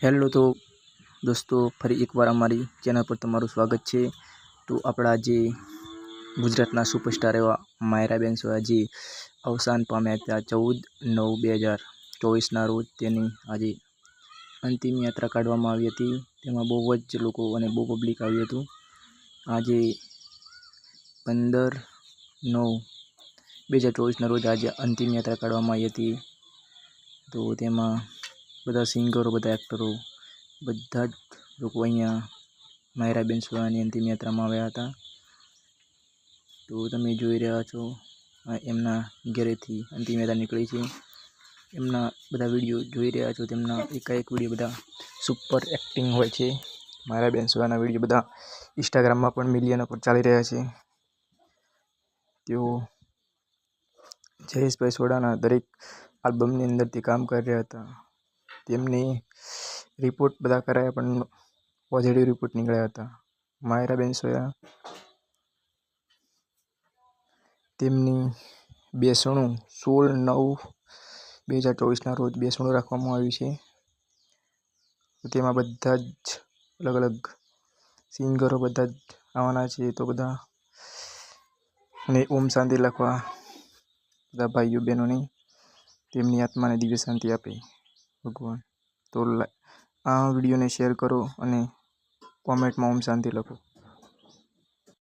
Hello તો દોસ્તો, ફરી એકવાર અમારી ચેનલ પર તમારું સ્વાગત છે. તો આપણા જે ગુજરાતના સુપરસ્ટાર એવા માયરાબેન સોયાજી અવસાન પામ્યા હતા ચૌદ નવ બે હજાર ચોવીસના રોજ. તેની આજે અંતિમ યાત્રા કાઢવામાં આવી હતી. તેમાં બહુ જ લોકો અને બહુ પબ્લિક આવ્યું હતું. આજે પંદર નવ બે હજાર ચોવીસના રોજ આજે અંતિમ યાત્રા કાઢવામાં આવી હતી. તો તેમાં બધા સિંગરો, બધા એક્ટરો, બધા જ લોકો અહીંયા માયરાબેન સોયાની અંતિમ યાત્રામાં આવ્યા હતા. તો તમે જોઈ રહ્યા છો એમના ઘેરેથી અંતિમ યાત્રા નીકળી છે. એમના બધા વીડિયો જોઈ રહ્યા છો, તેમના એકાએક વીડિયો બધા સુપર એક્ટિંગ હોય છે. માયરાબેન સોયાના વીડિયો બધા ઇન્સ્ટાગ્રામમાં પણ મિલિયન પર ચાલી રહ્યા છે. તેઓ જયેશભાઈ સોડાના દરેક આલ્બમની અંદરથી કામ કરી રહ્યા હતા. તેમની રિપોર્ટ બધા કરાયા પણ પોઝિટિવ રિપોર્ટ નીકળ્યા હતા. માયરાબેન સોયા, તેમની બેસણું સોળ નવ બે હજાર ચોવીસના રોજ બેસણું રાખવામાં આવ્યું છે. તેમાં બધા જ અલગ અલગ સિંગરો બધા જ આવવાના છે તો બધા અને ઓમ શાંતિ લખવા બધા ભાઈઓ બહેનોની તેમની આત્માને દિવ્ય શાંતિ આપે. ભગવાન. તો આ વિડીયોને શેર કરો અને કોમેન્ટમાં ઓમ શાંતિ લખો.